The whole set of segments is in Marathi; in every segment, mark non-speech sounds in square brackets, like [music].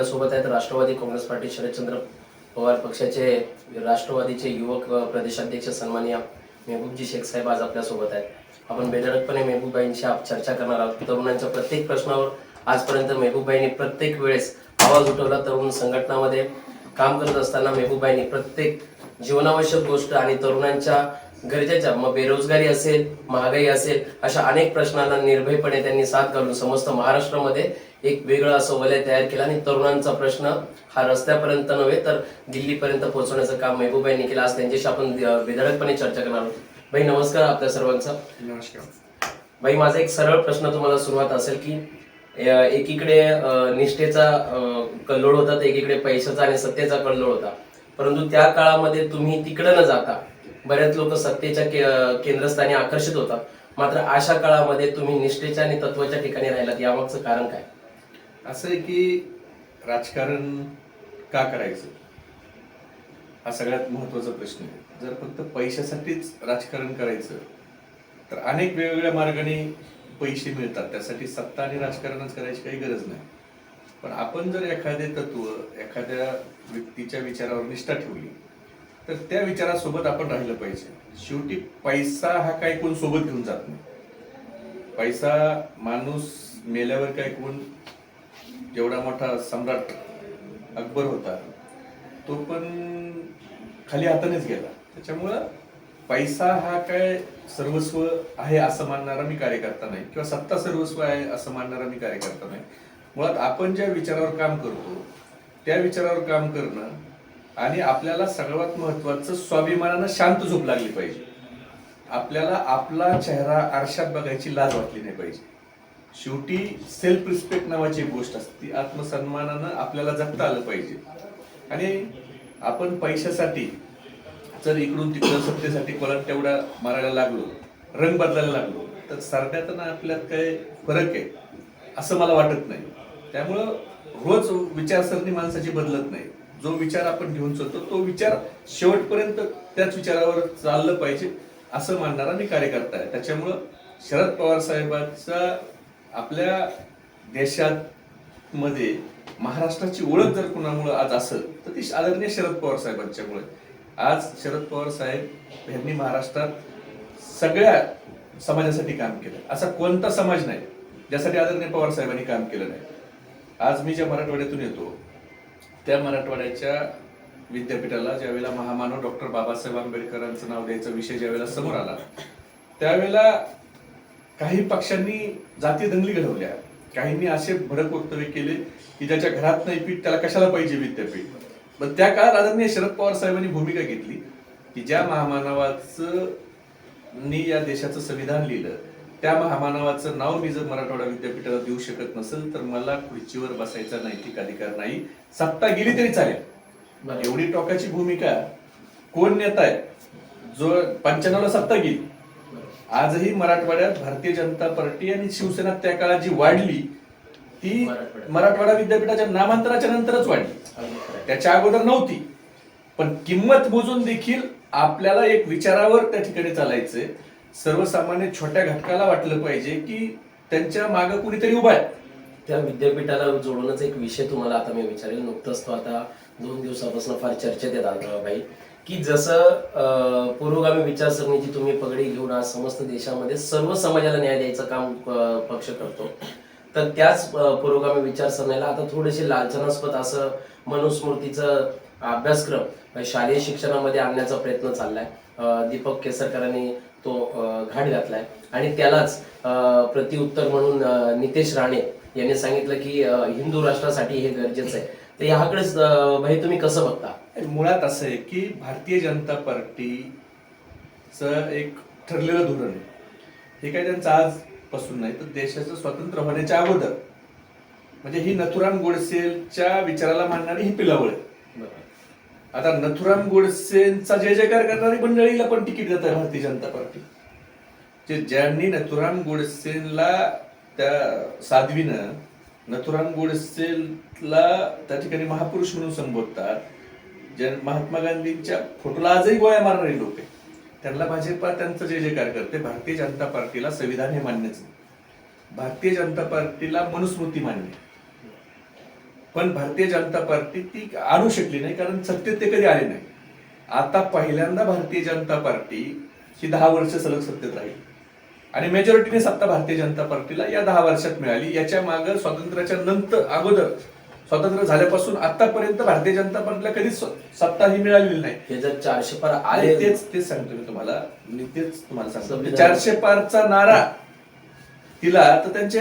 आपल्यासोबत आहेत राष्ट्रवादी काँग्रेस पार्टी शरदचंद्र पवार पक्षाचे राष्ट्रवादीचे युवक प्रदेशाध्यक्ष सन्मान्य मेहबूबजी शेख साहेब आज आपल्यासोबत आहेत. आपण बेधडकपणे मेहबूबाईंशी चर्चा करणार आहोत. तरुणांच्या प्रत्येक प्रश्नावर आजपर्यंत मेहबूबाईंनी प्रत्येक वेळेस आवाज उठवला तरुण संघटनामध्ये. काम करत असताना मेहबूबाईंनी प्रत्येक जीवनावश्यक गोष्ट आणि तरुणांच्या गरजेच्या मग बेरोजगारी असेल महागाई असेल अशा अनेक प्रश्नांना निर्भयपणे त्यांनी साथ घालून समस्त महाराष्ट्रामध्ये एक वेगळं असं वलय तयार केलं आणि तरुणांचा प्रश्न हा रस्त्यापर्यंत नव्हे तर दिल्लीपर्यंत पोहोचवण्याचं काम मेहबूबाईंनी केलं. आज त्यांच्याशी आपण बेधडकपणे चर्चा करणार आहोत. भाई नमस्कार आपल्या सर्वांचा. नमस्कार. भाई माझा एक सरळ प्रश्न तुम्हाला सुरुवात असेल की एकीकडे निष्ठेचा कल्लोळ होता तर एकीकडे पैशाचा आणि सत्तेचा कल्लोळ होता. परंतु त्या काळामध्ये तुम्ही तिकडे न जाता बरेच लोक सत्तेच्या के- केंद्रस्थानी आकर्षित होतात. मात्र अशा काळामध्ये तुम्ही निष्ठेच्या आणि तत्वाच्या ठिकाणी राहिलात. यामागचं कारण काय? असं आहे की राजकारण का करायचं? हा सगळ्यात महत्त्वाचा प्रश्न आहे. जर फक्त पैशासाठीच राजकारण करायचं तर अनेक वेगवेगळ्या मार्गाने पैसे मिळतात. त्यासाठी सत्ता आणि राजकारणच करायची काही गरज नाही. पण आपण जर एखादे तत्व एखाद्या व्यक्तीच्या विचारावर निष्ठा ठेवली तर त्या विचारासोबत आपण राहिलं पाहिजे. शेवटी पैसा हा काही कोण सोबत घेऊन जात नाही. पैसा माणूस मेल्यावर काय कोण जेवढा मोठा सम्राट अकबर होता तो पण खाली हातानेच गेला. त्याच्यामुळं पैसा हा काय सर्वस्व आहे असं मानणारा मी कार्यकर्ता नाही किंवा सत्ता सर्वस्व आहे असं मानणारा मी कार्यकर्ता नाही. मुळात आपण ज्या विचारावर काम करतो त्या विचारावर काम करणं आणि आपल्याला सगळ्यात महत्वाचं स्वाभिमानानं शांत झोप लागली पाहिजे. आपल्याला आपला चेहरा आरशात बघायची लाज वाटली नाही पाहिजे. शेवटी सेल्फ रिस्पेक्ट नावाची एक गोष्ट असते. ती आत्मसन्मानानं आपल्याला जगता आलं पाहिजे. आणि आपण पैशासाठी जर इकडून तिकडं सत्तेसाठी कोणाला तेवढा मारायला लागलो रंग बदलायला लागलो तर सरण्यात आपल्यात काय फरक आहे? असं मला वाटत नाही. त्यामुळं रोज विचारसरणी माणसाची बदलत नाही. जो विचार आपण घेऊन चलतो तो विचार शेवटपर्यंत त्याच विचारावर चाललं पाहिजे असं मानणारा मी कार्यकर्ता आहे. त्याच्यामुळं शरद पवार साहेबांचा आपल्या देशात मध्ये महाराष्ट्राची ओळख जर कुणामुळे आज असेल तर ती आदरणीय शरद पवार साहेबांच्यामुळे आज शरद पवार साहेब यांनी महाराष्ट्रात सगळ्या समाजासाठी काम केलं. असा कोणता समाज नाही ज्यासाठी आदरणीय पवार साहेबांनी काम केलं नाही. आज मी ज्या मराठवाड्यातून येतो त्या मराठवाड्याच्या विद्यापीठाला ज्यावेळेला महामानव डॉक्टर बाबासाहेब आंबेडकरांचं नाव द्यायचा विषय ज्यावेळेला समोर आला त्यावेळेला काही पक्षांनी जाती दंगली घडवल्या. काहींनी असे भडक वक्तव्य केले की ज्याच्या घरात नाही पीठ त्याला कशाला पाहिजे विद्यापीठ? पण त्या काळात आदरणीय शरद पवार साहेबांनी भूमिका घेतली की ज्या महामानवाचं नी या देशाचं संविधान लिहिलं त्या महामानवाचं नाव मी जर मराठवाडा विद्यापीठाला देऊ शकत नसेल तर मला खुर्चीवर बसायचा नैतिक अधिकार नाही. सत्ता गेली तरी चालेल. एवढी टोकाची भूमिका कोण नेता आहे जो पंच्याण्णवला सत्ता गेली. आजही मराठवाड्यात भारतीय जनता पार्टी आणि शिवसेना त्या काळात जी वाढली ती. मराठवाडा. विद्यापीठाच्या नामांतराच्या नंतरच वाढली. त्याच्या अगोदर नव्हती पण किंमत मोजून देखील आपल्याला एक विचारावर त्या ठिकाणी चालायचंय. सर्वसामान्य छोट्या घटकाला वाटलं पाहिजे की त्यांच्या मागे कुणीतरी उभा आहे. त्या विद्यापीठाला जोडूनच एक विषय तुम्हाला आता मी विचारेल. नुकतंच तो आता दोन दिवसापासून फार चर्चेत येत आला भाई की जसं अं, पुरोगामी विचारसरणीची तुम्ही पगडी घेऊन आज समस्त देशामध्ये सर्व समाजाला न्याय द्यायचं काम पक्ष करतो. तर त्याच पुरोगामी विचारसरणीला आता थोडेसे लालचनास्पद असं मनुस्मृतीचं अभ्यासक्रम शालेय शिक्षणामध्ये आणण्याचा प्रयत्न चाललाय. दीपक केसरकरांनी तो घाट घातलाय. आणि त्यालाच प्रतिउत्तर म्हणून नितेश राणे यांनी सांगितलं की हिंदू राष्ट्रासाठी हे गरजेचं आहे. तर ह्याकडेच भाई तुम्ही कसं बघता? मुळात असं आहे की भारतीय जनता पार्टीचं एक ठरलेलं धोरण आहे. हे काही त्यांचं आजपासून नाही तर देशाचं स्वातंत्र्य होण्याच्या अगोदर. म्हणजे ही नथुराम गोडसेच्या विचाराला मानणारी ही पिलावळ आहे. आता नथुराम गोडसेंचा जय जयकार करणारी मंडळीला पण तिकीट देत आहे भारतीय जनता पार्टी. जे ज्यांनी नथुराम गोडसेला त्या साध्वीनं नथुराम गोडसेला त्या ठिकाणी महापुरुष म्हणून संबोधतात ज्या महात्मा गांधींच्या फोटोला आजही गोळ्या मारणारे लोक आहेत. त्यांना भाजपा त्यांचं जे जे कार्यकर्ते भारतीय जनता पार्टीला संविधान हे मान्यच नाही. भारतीय जनता पार्टीला मनुस्मृती मान्य पण भारतीय जनता पार्टी ती आणू शकली नाही कारण सत्तेत ते कधी आले नाही. आता पहिल्यांदा भारतीय जनता पार्टी ही दहा वर्ष सलग सत्तेत राहील. आणि मेजॉरिटीने सत्ता भारतीय जनता पार्टीला या दहा वर्षात मिळाली. याच्या मागे स्वातंत्र्याच्या नंतर अगोदर स्वातंत्र्य झाल्यापासून आतापर्यंत भारतीय जनता पार्टीला कधीच सत्ता ही मिळालेली नाही. हे जर चारशे पार आले तेच तेच सांगतो मी तुम्हाला. मी तेच तुम्हाला सांगतो. चारशे पारचा नारा तिला तर त्यांचे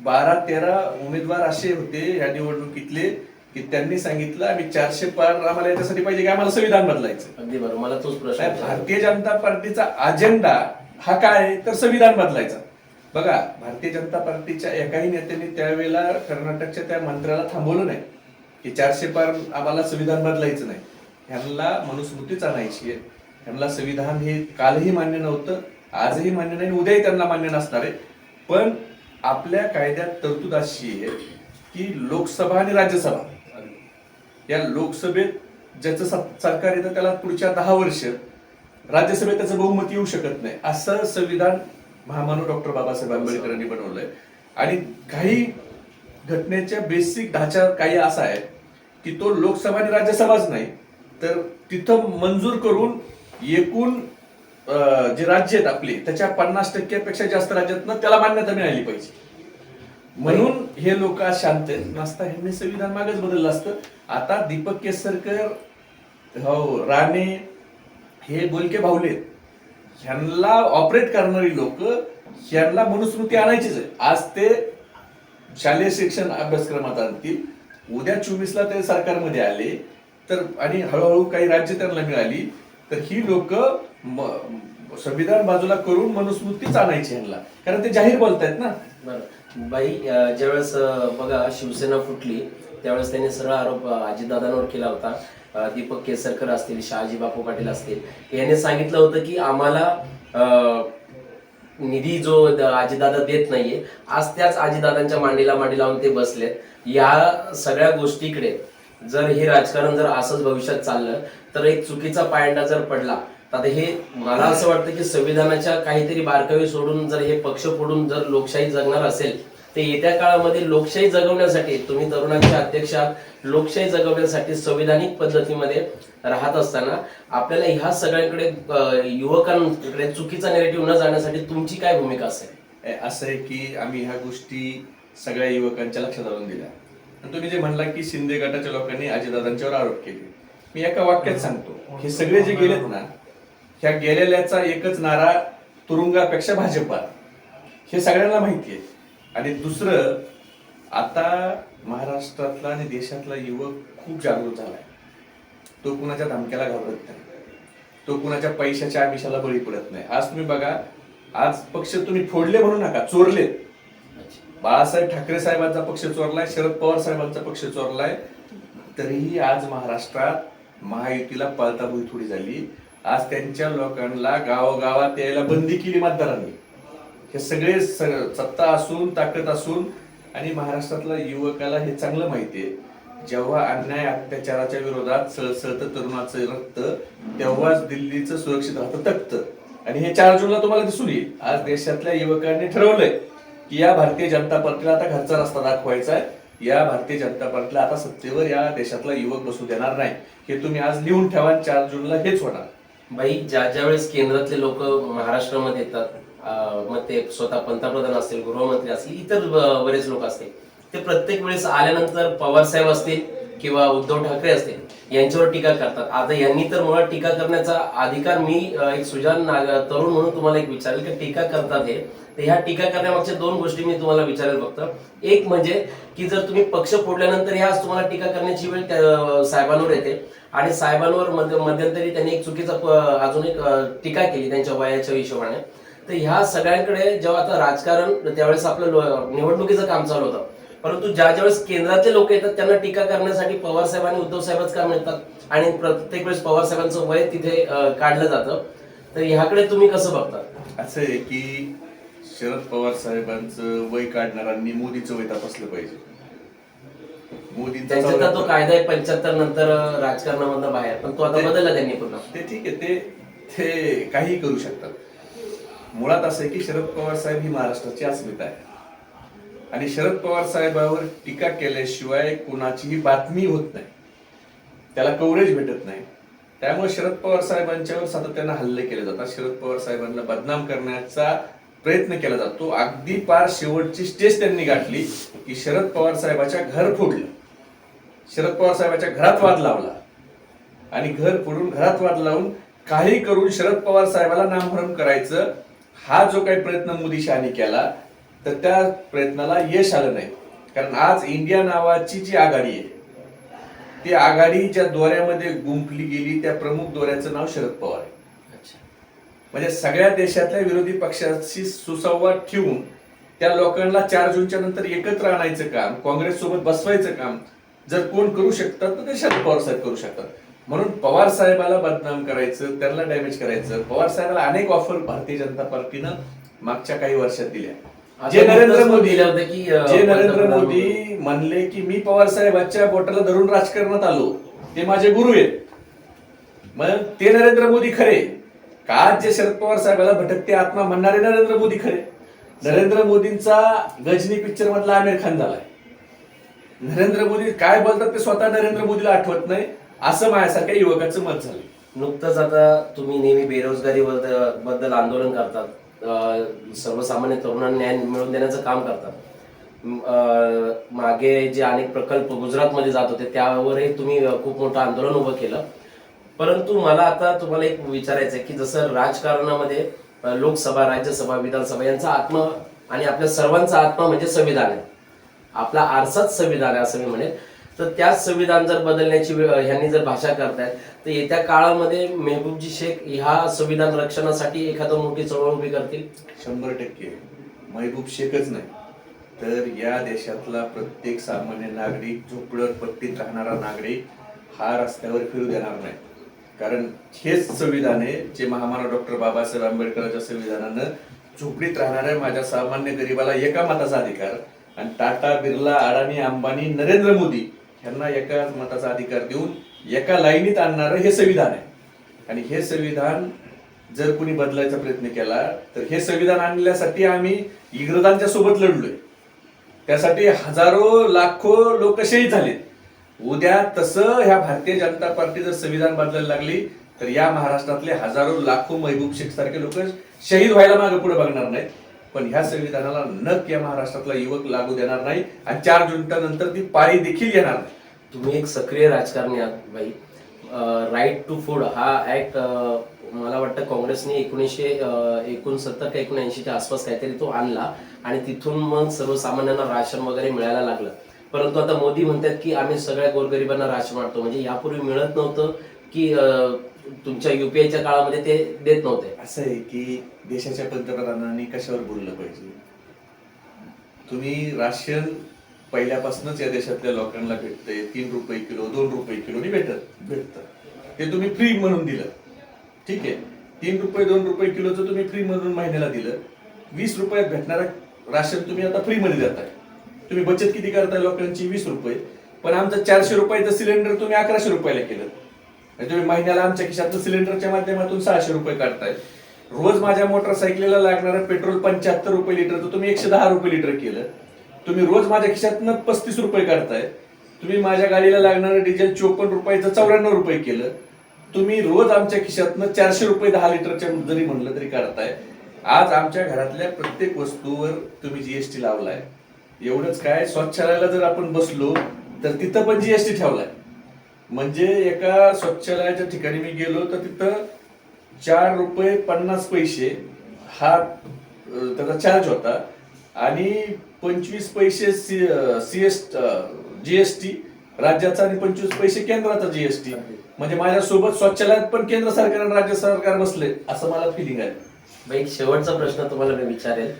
बारा तेरा उमेदवार असे होते या निवडणुकीतले की त्यांनी सांगितलं आम्ही चारशे पार आम्हाला याच्यासाठी पाहिजे की आम्हाला संविधान बदलायचं. अगदी बरोबर. मला तोच प्रश्न. भारतीय जनता पार्टीचा अजेंडा हा काय आहे? तर संविधान बदलायचा. बघा भारतीय जनता पार्टीच्या एकाही नेत्यांनी त्यावेळेला कर्नाटकच्या त्या मंत्र्याला थांबवलं नाही. की चारशे पार आम्हाला संविधान बदलायचं नाही. ह्यांना मनुस्मृतीच आणायची आहे. ह्यांना संविधान हे कालही मान्य नव्हतं आजही मान्य नाही उद्याही त्यांना मान्य नसणार आहे. पण आपल्या कायद्यात तरतूद अशी आहे की लोकसभा आणि राज्यसभा या लोकसभेत ज्याचं सरकार येतं त्याला पुढच्या दहा वर्ष राज्यसभेत त्याचं बहुमत येऊ शकत नाही. असं संविधान महामानव डॉक्टर बाबासाहेब आंबेडकरांनी बनवलंय. आणि काही घटनेच्या बेसिक ढाचा काही असा आहे की तो लोकसभा आणि राज्यसभाच नाही तर तिथं मंजूर करून एकूण जे राज्य आहेत आपले त्याच्या पन्नास टक्क्यापेक्षा जास्त राज्यातनं त्याला मान्यता मिळाली पाहिजे. म्हणून हे लोक आज शांत आहेत. नसता ह्यांनी संविधान मागच बदललं असतं. आता दीपक केसरकर हो राणे हे बोलके भावले ह्यांना ऑपरेट करणारी लोक ह्यांना मनुस्मृती आणायचीच आहे. आज ते शालेय शिक्षण अभ्यासक्रमात आणतील. उद्या चोवीसला ते सरकारमध्ये आले तर आणि हळूहळू काही राज्य त्यांना मिळाली तर ही लोक संविधान बाजूला करून मनुस्मृतीच आणायची ह्यांना. कारण ते जाहीर बोलतायत ना. बरं. बाई ज्यावेळेस बघा शिवसेना फुटली त्यावेळेस त्यांनी सरळ आरोप अजितदादांवर केला होता. दीपक केसरकर असतील शहाजी बापू पाटील असतील यांनी सांगितलं होतं की आम्हाला निधी जो आजीदादा देत नाहीये आज त्याच आजीदादांच्या मांडीला मांडी लावून ते बसलेत. या सगळ्या गोष्टीकडे जर हे राजकारण जर असंच भविष्यात चाललं तर एक चुकीचा पायंडा जर पडला तर आता हे मला असं वाटतं की संविधानाच्या काहीतरी बारकावी सोडून जर हे पक्ष फोडून जर लोकशाही जगणार असेल ते येत्या काळामध्ये लोकशाही जगवण्यासाठी तुम्ही तरुणांच्या अध्यक्ष लोकशाही जगवण्यासाठी संविधानिक पद्धतीमध्ये राहत असताना आपल्याला ह्या सगळ्यांकडे युवकांकडे चुकीचा नेगेटिव्ह न जाण्यासाठी तुमची काय भूमिका असेल? असं आहे की आम्ही ह्या गोष्टी सगळ्या युवकांच्या लक्षात आणून दिल्या. आणि तुम्ही जे म्हणला की शिंदे गटाच्या लोकांनी अजितदादांच्यावर आरोप केले. मी एका वाक्यात सांगतो हे सगळे जे गेलेत ना ह्या गेलेल्याचा एकच नारा तुरुंगापेक्षा भाजपा हे सगळ्यांना माहिती आहे. आणि दुसरं आता महाराष्ट्रातला आणि देशातला युवक खूप जागृत झालाय. तो कुणाच्या धमक्याला घाबरत नाही. तो कुणाच्या पैशाच्या आमिषाला बळी पडत नाही. आज तुम्ही बघा आज पक्ष तुम्ही फोडले म्हणू नका चोरलेत. बाळासाहेब ठाकरे साहेबांचा पक्ष चोरलाय शरद पवार साहेबांचा पक्ष चोरलाय. तरीही आज महाराष्ट्रात महायुतीला पळताबुई थोडी झाली. आज त्यांच्या लोकांना गावोगावात यायला बंदी केली मतदारांनी. हे सगळे स- सत्ता असून ताकद असून आणि महाराष्ट्रातल्या युवकाला हे चांगलं माहिती आहे. जेव्हा अन्याय अत्याचाराच्या विरोधात सळसळतं तरुणाचं रक्त तेव्हाच दिल्लीचं सुरक्षित राहतं तख्त आणि हे चार जूनला तुम्हाला दिसून येईल. आज देशातल्या युवकांनी ठरवलंय की या भारतीय जनता पार्टीला आता घरचा रस्ता दाखवायचा आहे या भारतीय जनता पार्टीला आता सत्तेवर या देशातला युवक बसू देणार नाही. हे तुम्ही आज लिहून ठेवा चार जूनला हेच होणार. बाई ज्या ज्या वेळेस केंद्रातले लोक महाराष्ट्रामध्ये येतात मग ते स्वतः पंतप्रधान असतील गृहमंत्री असतील इतर बरेच लोक असतील. ते प्रत्येक वेळेस आल्यानंतर पवार साहेब असतील किंवा उद्धव ठाकरे असतील यांच्यावर टीका करतात. आता यांनी तर मुळात टीका करण्याचा अधिकार मी एक सुजान नाग- तरुण म्हणून तुम्हाला एक विचारेल की टीका करतात हे. तर ह्या टीका करण्यामागच्या दोन गोष्टी मी तुम्हाला विचारेल फक्त. एक म्हणजे की जर तुम्ही पक्ष फोडल्यानंतर ह्या तुम्हाला टीका करण्याची वेळ त्या साहेबांवर येते. आणि साहेबांवर मध्य- मध्यंतरी त्यांनी एक चुकीचा अजून एक टीका केली त्यांच्या वयाच्या हिशोबाने. तर ह्या सगळ्यांकडे जेव्हा आता राजकारण त्यावेळेस आपलं निवडणुकीचं काम चालू होतं. परंतु ज्या ज्यावेळेस केंद्रातले लोक येतात त्यांना टीका करण्यासाठी पवार साहेब आणि उद्धव साहेबच काम येतात. आणि प्रत्येक वेळेस पवार साहेबांचं वय तिथे काढलं जातं. तर ह्याकडे तुम्ही कसं बघता? असं आहे की शरद पवार साहेबांचं वय काढणाऱ्यांनी मोदीचं वय तपासलं पाहिजे. मोदींचा तर तो कायदा आहे पंच्याहत्तर नंतर राजकारणामधनं बाहेर. पण तो आता बदलला त्यांनी पुन्हा ते ठीक आहे ते ते काही करू शकतात. मुळात असं आहे की शरद पवार साहेब ही महाराष्ट्राची अस्मिता आहे. आणि शरद पवार साहेबावर टीका केल्याशिवाय कुणाचीही बातमी होत नाही. त्याला कव्हरेज भेटत नाही. त्यामुळे शरद पवार साहेबांच्यावर सातत्यानं हल्ले केले जातात. शरद पवार साहेबांना बदनाम करण्याचा प्रयत्न केला जातो. अगदी पार शेवटची स्टेज त्यांनी गाठली की शरद पवार साहेबाच्या घर फोडलं. शरद पवार साहेबाच्या घरात वाद लावला. आणि घर फोडून घरात वाद लावून काही करून शरद पवार साहेबाला नामभरम करायचं हा जो काही प्रयत्न मोदी शहानी केला तर त्या प्रयत्नाला यश आलं नाही. कारण आज इंडिया नावाची जी आघाडी आहे ती आघाडी ज्या दोऱ्यामध्ये गुंफली गेली त्या प्रमुख दोऱ्याचं नाव शरद पवार आहे. म्हणजे सगळ्या देशातल्या विरोधी पक्षाशी सुसंवाद ठेवून त्या लोकांना चार जूनच्या नंतर एकत्र आणायचं काम काँग्रेस सोबत बसवायचं काम जर कोण करू शकतात तर ते शरद पवार साहेब करू शकतात. म्हणून पवार साहेबाला बदनाम करायचं त्यांना डॅमेज करायचं. पवार साहेबाला अनेक ऑफर भारतीय जनता पार्टीनं मागच्या काही वर्षात दिल्या. जे नरेंद्र मोदी की, जे नरेंद्र मोदी म्हणले की मी पवार साहेबांच्या बोटाला धरून राजकारणात आलो. ते माझे गुरु आहेत. मग ते नरेंद्र मोदी खरे. का जे शरद पवार साहेबाला भटकते आत्मा म्हणणारे नरेंद्र मोदी खरे? नरेंद्र मोदींचा गजनी पिक्चर मधला आमिर खान झालाय. नरेंद्र मोदी काय बोलतात ते स्वतः नरेंद्र मोदीला आठवत नाही. असं माझ्यासारख्या युवकाचं मत झालं. नुकतंच आता तुम्ही नेहमी बेरोजगारी बद्दल आंदोलन करतात. सर्वसामान्य तरुणांना न्याय मिळवून देण्याचं काम करतात. मागे जे अनेक प्रकल्प गुजरातमध्ये जात होते त्यावरही तुम्ही खूप मोठं आंदोलन उभं केलं. परंतु मला आता तुम्हाला एक विचारायचं आहे की जसं राजकारणामध्ये लोकसभा राज्यसभा विधानसभा यांचा आत्मा आणि आपल्या सर्वांचा आत्मा म्हणजे संविधान आहे. आपला आरसाच संविधान आहे असं मी म्हणेल तर त्याच संविधान जर बदलण्याची वेळ- ह्यांनी जर भाषा करतायत तर येत्या काळामध्ये मेहबूबजी शेख ह्या संविधान रक्षणासाठी एखादं मोठी चळवळ उभी करतील? शंभर टक्के. महबूब शेखच नाही. तर या देशातला प्रत्येक सामान्य नागरिक झोपडत पट्टीत राहणारा नागरिक हा रस्त्यावर फिरू देणार नाही. कारण हेच संविधान आहे जे महामानव डॉक्टर बाबासाहेब आंबेडकरांच्या संविधानानं झोपडीत राहणाऱ्या माझ्या सामान्य गरिबाला एका मताचा अधिकार आणि टाटा बिर्ला अडाणी अंबानी नरेंद्र मोदी यांना एका मताचा अधिकार देऊन एका लाईनीत आणणारं हे संविधान आहे. आणि हे संविधान जर कुणी बदलायचा प्रयत्न केला तर हे संविधान आणण्यासाठी आम्ही इंग्रजांच्या सोबत लढलोय. त्यासाठी हजारो लाखो लोक शहीद झालेत. उद्या तसं ह्या भारतीय जनता पार्टी जर संविधान बदलायला लागली तर या महाराष्ट्रातले हजारो लाखो महबूब शेख सारखे लोक शहीद व्हायला मागे पुढे बघणार नाहीत. पण ह्या संविधानाला नक या महाराष्ट्रातला युवक लागू देणार नाही आणि चार जूनच्या नंतर ती पाळी देखील येणार नाही. तुम्ही एक सक्रिय राजकारणी आहात बाई राईट टू फूड हा ऍक्ट मला वाटतं काँग्रेसने एकोणीसशे एकोणसत्तर का एकोणऐंशीच्या आसपास काहीतरी तो आणला आणि तिथून मग सर्वसामान्यांना राशन वगैरे मिळायला लागलं. परंतु आता मोदी म्हणतात की आम्ही सगळ्या गोरगरिबांना राशन वाटतो म्हणजे यापूर्वी मिळत नव्हतं की तुमच्या युपीआयच्या काळामध्ये ते देत नव्हते. असं आहे की देशाच्या पंतप्रधानांनी कशावर बोललं पाहिजे? तुम्ही राशन पहिल्यापासूनच या देशातल्या लोकांना भेटतंय. तीन रुपये किलो दोन रुपये किलोनी भेटत. भेटतं. ते तुम्ही फ्री म्हणून दिलं. ठीक आहे. तीन रुपये दोन रुपये किलोचं तुम्ही फ्री म्हणून महिन्याला दिलं. वीस रुपयात भेटणारं राशन तुम्ही आता फ्री मध्ये देताय. तुम्ही बचत किती करताय लोकांची? वीस रुपये. पण आमचं चारशे रुपयाचं सिलेंडर तुम्ही अकराशे रुपयाला केलं. म्हणजे तुम्ही महिन्याला आमच्या खिशातून सिलेंडरच्या माध्यमातून सहाशे रुपये काढताय. रोज माझ्या मोटरसायकलीला लागणारं पेट्रोल पंच्याहत्तर रुपये लिटर तर तुम्ही एकशे दहा रुपये लिटर केलं. तुम्ही रोज माझ्या खिशातनं पस्तीस रुपये काढताय. तुम्ही माझ्या गाडीला लागणारं डिझेल चोपन्न रुपयाचं चौऱ्याण्णव रुपये केलं. तुम्ही रोज आमच्या खिशातनं चारशे रुपये दहा लिटरच्या जरी म्हणलं तरी काढताय. आज आमच्या घरातल्या प्रत्येक वस्तूवर तुम्ही जीएसटी लावलाय. एवढंच काय? स्वच्छालयाला जर आपण बसलो तर तिथं पण जीएसटी ठेवलाय. म्हणजे एका स्वच्छालयाच्या ठिकाणी मी गेलो तर तिथं चार रुपये पन्नास पैसे हा त्याचा चार्ज होता. आणि पंचवीस पैसे सी सी एस जीएसटी राज्याचा आणि पंचवीस पैसे केंद्राचा जीएसटी म्हणजे माझ्यासोबत स्वच्छालयात पण केंद्र सरकार आणि राज्य सरकार बसले असं मला फिलिंग आहे बाई, एक शेवटचा प्रश्न तुम्हाला मी विचारेल.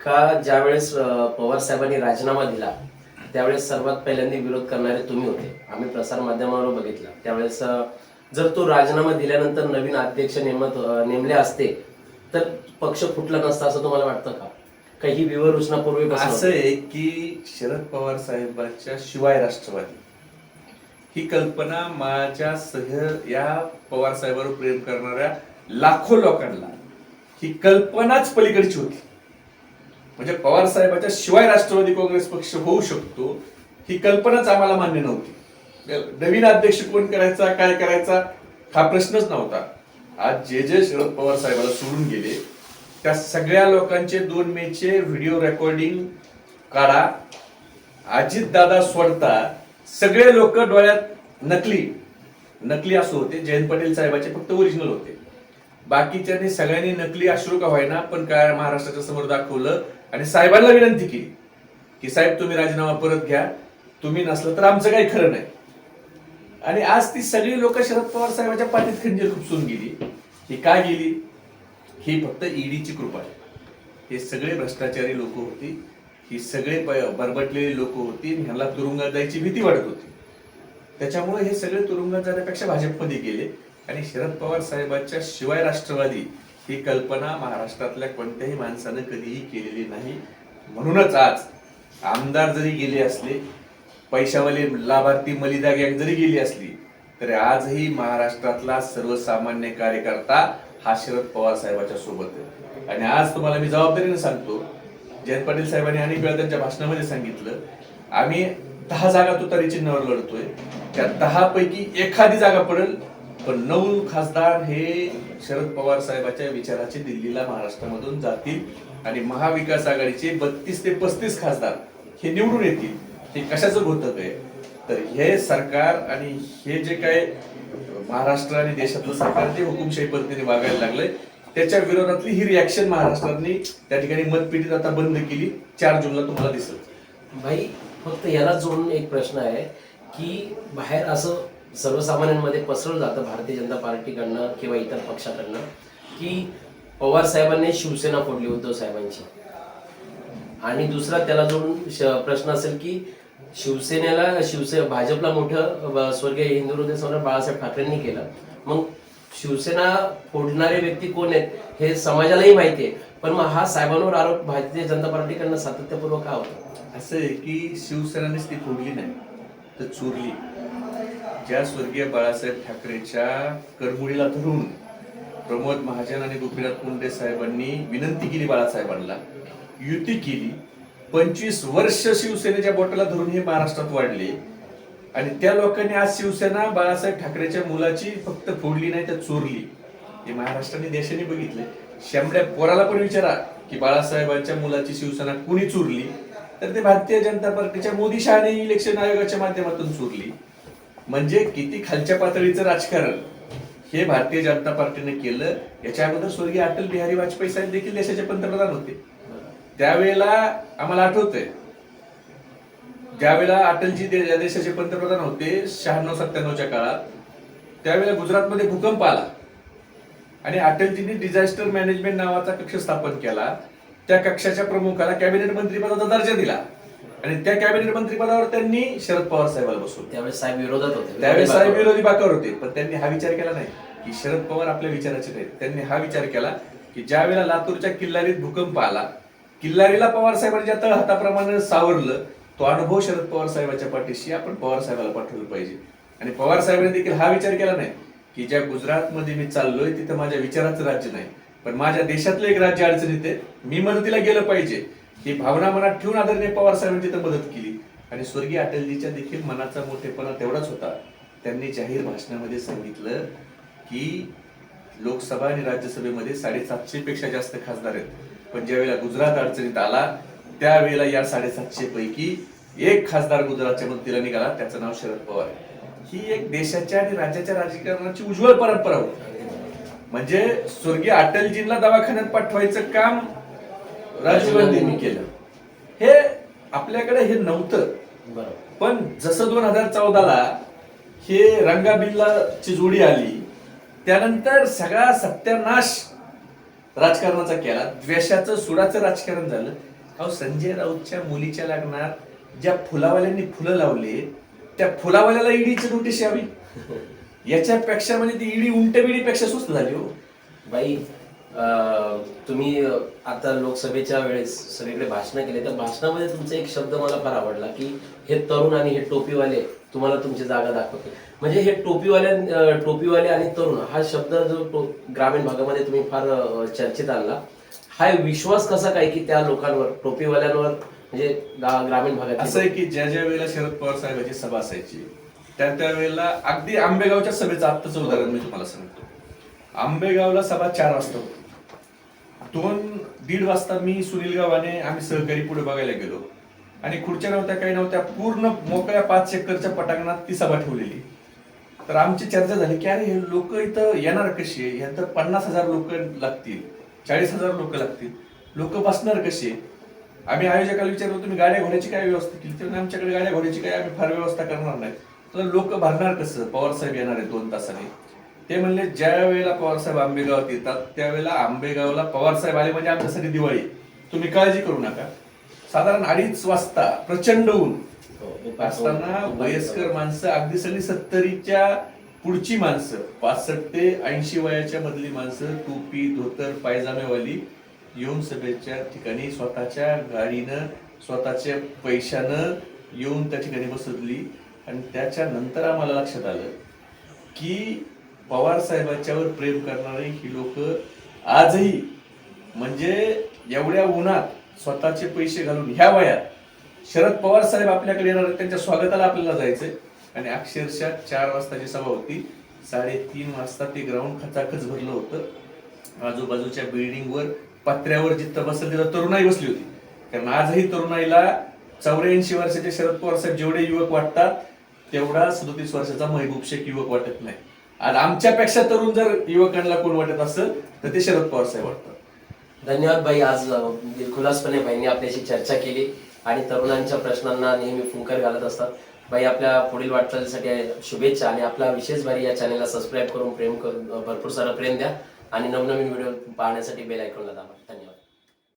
का ज्यावेळेस पवार साहेबांनी राजीनामा दिला त्यावेळेस सर्वात पहिल्यांदा विरोध करणारे तुम्ही होते. आम्ही प्रसार माध्यमावर बघितलं. त्यावेळेस जर तो राजीनामा दिल्यानंतर नवीन अध्यक्ष नेमत नेमले असते तर पक्ष फुटला नसता असं तुम्हाला वाटतं का? काही विवरूचना असं आहे की शरद पवार साहेबांच्या शिवाय राष्ट्रवादी. ही कल्पना माझ्या सह या पवार साहेबांवर प्रेम करणाऱ्या लाखो लोकांना ही कल्पनाच पलीकडची होती. म्हणजे पवार साहेबाच्या शिवाय राष्ट्रवादी काँग्रेस पक्ष होऊ शकतो ही कल्पनाच आम्हाला मान्य नव्हती. नवीन अध्यक्ष कोण करायचा काय करायचा हा प्रश्नच नव्हता. आज जे जे शरद पवार साहेबाला सोडून गेले त्या सगळ्या लोकांचे दोन मेचे व्हिडिओ रेकॉर्डिंग काढा. अजित दादा सोडता सगळे लोक डोळ्यात नकली नकली असो होते. जयंत पटेल साहेबाचे फक्त ओरिजिनल होते. बाकीच्यांनी सगळ्यांनी नकली अश्रू का व्हायना पण काय महाराष्ट्राच्या समोर दाखवलं आणि साहेबांना विनंती केली की साहेब तुम्ही राजीनामा परत घ्या. तुम्ही नसलं तर आमचं काही खरं नाही. आणि आज ती सगळी लोक शरद पवार साहेबांच्या पाठीत खंजीर खुपसून गेली. ही का गेली? ही फक्त ईडीची कृपा आहे. हे सगळे भ्रष्टाचारी लोक होती. ही सगळे ब- बरबटलेली लोक होती. आणि ह्याला तुरुंगात जायची भीती वाटत होती. त्याच्यामुळे हे सगळे तुरुंगात जाण्यापेक्षा भाजपमध्ये गेले. आणि शरद पवार साहेबांच्या शिवाय राष्ट्रवादी ही कल्पना महाराष्ट्रातल्या कोणत्याही माणसानं कधीही केलेली नाही. म्हणूनच आज आमदार जरी गेले असले पैशावाले लाभार्थी मलिदा गँग जरी गेली असली तरी आजही महाराष्ट्रातला सर्वसामान्य कार्यकर्ता हा शरद पवार साहेबाच्या सोबत आहे. आणि आज तुम्हाला मी जबाबदारीने सांगतो जयंत पाटील साहेबांनी अनेक वेळा त्यांच्या भाषणामध्ये सांगितलं आम्ही दहा जागा तुतारी चिन्हावर लढतोय. त्या दहा पैकी एखादी जागा पडेल पण नऊ खासदार हे शरद पवार साहेबाच्या विचाराचे दिल्लीला महाराष्ट्रामधून जातील आणि महाविकास आघाडीचे बत्तीस ते पस्तीस खासदार हे निवडून येतील. हे कशाचं घोतक आहे? तर हे सरकार आणि हे जे काय महाराष्ट्र आणि देशातलं सरकार जे हुकुमशाही पद्धतीने वागायला लागलंय त्याच्या विरोधातली ही रिॲक्शन महाराष्ट्राने त्या ठिकाणी मतपेटीत आता बंद केली. चार जूनला तुम्हाला दिसत भाई फक्त याला जोडून एक प्रश्न आहे की बाहेर असं सर्वसामान्यांमध्ये पसरलं जातं भारतीय जनता पार्टीकडनं किंवा इतर पक्षाकडनं की पवार साहेबांनी शिवसेना फोडली उद्धव साहेबांची. आणि दुसरा त्याला जोडून श- प्रश्न असेल की शिवसेनेला शिवसे भाजपला मोठं स्वर्गीय हिंदू हृदय सम्राट बाळासाहेब ठाकरेंनी केलं. मग शिवसेना फोडणारे व्यक्ती कोण आहेत हे समाजालाही माहिती आहे. पण मग हा साहेबांवर आरोप भारतीय जनता पार्टीकडनं सातत्यपूर्वक का होतो? असं आहे की शिवसेनानेच ती फोडली नाही तर चोरली. ज्या स्वर्गीय बाळासाहेब ठाकरेच्या करमुडीला धरून प्रमोद महाजन आणि गोपीनाथ मुंडे साहेबांनी विनंती केली बाळासाहेबांना. युती केली. पंचवीस वर्ष शिवसेनेच्या बोटाला धरून हे महाराष्ट्रात वाढले. आणि त्या लोकांनी आज शिवसेना बाळासाहेब ठाकरेच्या मुलाची फक्त फोडली नाही तर चोरली. हे महाराष्ट्राने देशाने बघितले. शेमड्या पोराला पण विचारा की बाळासाहेबांच्या मुलाची शिवसेना कुणी चोरली? तर ते भारतीय जनता पार्टीच्या मोदी शहाने इलेक्शन आयोगाच्या माध्यमातून चोरली. म्हणजे किती खालच्या पातळीचं राजकारण? हे भारतीय जनता पार्टीने केलं. याच्या अगोदर स्वर्गीय अटल बिहारी वाजपेयी साहेब देखील देशाचे पंतप्रधान होते. त्यावेळेला आम्हाला आठवतंय ज्यावेळेला अटलजी दे- देशाचे पंतप्रधान होते शहाण्णव सत्त्याण्णवच्या काळात त्यावेळेला गुजरातमध्ये भूकंप आला. आणि अटलजींनी डिझास्टर मॅनेजमेंट नावाचा कक्ष स्थापन केला. त्या कक्षाच्या प्रमुखाला कॅबिनेट मंत्रीपदाचा दर्जा दिला. आणि त्या कॅबिनेट मंत्रीपदावर त्यांनी शरद पवार साहेबांना बसवलं. त्यावेळेस साहेब विरोधात होते त्यावेळेस साहेब विरोधी बाकावर होते पण त्यांनी हा विचार केला नाही की शरद पवार आपल्या विचाराचे नाहीत. त्यांनी हा विचार केला की ज्या वेळेला लातूरच्या किल्लारीत भूकंप आला किल्लारीला पवार साहेबांनी ज्या तळहाताप्रमाणे सावरलं तो अनुभव शरद पवार साहेबांच्या पाठीशी आपण पवार साहेबाला पाठवलं पाहिजे. आणि पवार साहेबांनी देखील हा विचार केला नाही की ज्या गुजरातमध्ये मी चाललोय तिथं माझ्या विचाराचं राज्य नाही पण माझ्या देशातलं एक राज्य अडचणीत आहे मी मदतीला गेलं पाहिजे. ही भावना मनात ठेवून आदरणीय पवार साहेबांनी तिथं मदत केली. आणि स्वर्गीय अटलजीच्या देखील मनाचा मोठेपणा तेवढाच होता. त्यांनी जाहीर भाषणामध्ये सांगितलं की लोकसभा आणि राज्यसभेमध्ये साडेसातशे पेक्षा जास्त खासदार आहेत. पण ज्यावेळेला गुजरात अडचणीत आला त्यावेळेला या साडेसातशे पैकी एक खासदार गुजरातच्या मदतीला निघाला. त्याचं नाव शरद पवार ही एक देशाच्या आणि राज्याच्या राजकारणाची उज्ज्वल परंपरा होती. म्हणजे स्वर्गीय अटलजींना दवाखान्यात पाठवायचं काम राजीव गांधींनी केलं. हे आपल्याकडे हे नव्हतं. पण जसं दोन हजार चौदाला हे रंगाबिल्लाची जोडी आली त्यानंतर सगळा सत्यानाश राजकारणाचा केला. द्वेषाचं सुडाचं राजकारण झालं. अहो संजय राऊतच्या मुलीच्या लग्नात ज्या फुलावाल्यांनी फुलं लावले त्या फुलावाल्याला ईडीची नोटीस यावी. [laughs] याच्यापेक्षा म्हणजे ती ईडी उंटबिडीपेक्षा सुस्त झाली हो. बाई तुम्ही आता लोकसभेच्या वेळेस सगळीकडे भाषणं केले तर भाषणामध्ये तुमचा एक शब्द मला फार आवडला की हे तरुण आणि हे टोपीवाले तुम्हाला तुमची जागा दाखवते. म्हणजे हे टोपीवाले टोपीवाले आणि तरुण हा शब्द जो ग्रामीण भागामध्ये तुम्ही फार चर्चेत आणला हा विश्वास कसा काय की त्या लोकांवर टोपीवाल्यांवर म्हणजे ग्रामीण भागात असं आहे की ज्या ज्या वेळेला शरद पवार साहेबांची सभा असायची त्या त्या वेळेला अगदी आंबेगावच्या सभेचं आत्ताचं उदाहरण मी तुम्हाला सांगतो. आंबेगावला सभा चार वाजता होती. दोन दीड वाजता मी सुनील गावाने आम्ही सहकारी पुढे बघायला गेलो. आणि खुर्च्या नव्हत्या काही नव्हत्या पूर्ण मोकळ्या पाच एकरच्या पटांगणात ती सभा ठेवलेली. तर आमची चर्चा झाली की अरे हे लोक इथं येणार कशी ह्या तर पन्नास हजार लोक लागतील चाळीस हजार लोक लागतील. लोक बसणार कसे आम्ही आयोजकाला विचारलो तुम्ही गाड्या घोड्याची काय व्यवस्था केली? तर आमच्याकडे गाड्या घोड्याची काय आम्ही फार व्यवस्था करणार नाही. तर लोक भरणार कसं? पवार साहेब येणार आहे दोन तासाने. ते म्हणले ज्या वेळेला पवार साहेब आंबेगावात येतात त्यावेळेला आंबेगावला पवार साहेब आले म्हणजे आमच्यासाठी दिवाळी. तुम्ही काळजी करू नका. साधारण अडीच वाजता प्रचंड ऊन. असताना वयस्कर माणसं अगदी सगळी सत्तरीच्या पुढची माणसं पासष्ट ते ऐंशी वयाच्या मधली माणसं टोपी धोतर पायजामेवाली येऊन सभेच्या ठिकाणी स्वतःच्या गाडीनं स्वतःच्या पैशानं येऊन त्या ठिकाणी बसवली आणि त्याच्या नंतर आम्हाला लक्षात आलं की पवार साहेबांच्यावर प्रेम करणारे ही लोक आजही म्हणजे एवढ्या उन्हात स्वतःचे पैसे घालून ह्या वयात शरद पवार साहेब आपल्याकडे येणार त्यांच्या स्वागताला आपल्याला जायचंय. आणि अक्षरशः चार वाजताची सभा होती. साडेतीन वाजता ते ग्राउंड खचाखच भरलं होतं. आजूबाजूच्या बिल्डिंगवर पत्र्यावर जिथं बसल तिथं तरुणाई बसली होती. कारण आजही तरुणाईला चौऱ्याऐंशी वर्षाचे शरद पवार साहेब जेवढे युवक वाटतात तेवढा सदोतीस वर्षाचा महबूब शेख युवक वाटत नाही. आणि आमच्यापेक्षा तरुण जर युवकांना कोण वाटत असेल तर ते शरद पवार साहेब वाटतात. धन्यवाद भाई आज खुलासपणे दिलखुलासपणे भाईंनी आपल्याशी चर्चा केली आणि तरुणांच्या प्रश्नांना नेहमी फुंकर घालत असतात. भाई आपल्या पुढील वाटचालीसाठी शुभेच्छा आणि आपला विशेष भारी या चॅनलला सबस्क्राईब करून प्रेम करून भरपूर सारं प्रेम द्या आणि नवनवीन व्हिडिओ पाहण्यासाठी बेल आयकॉनला दाबा. धन्यवाद.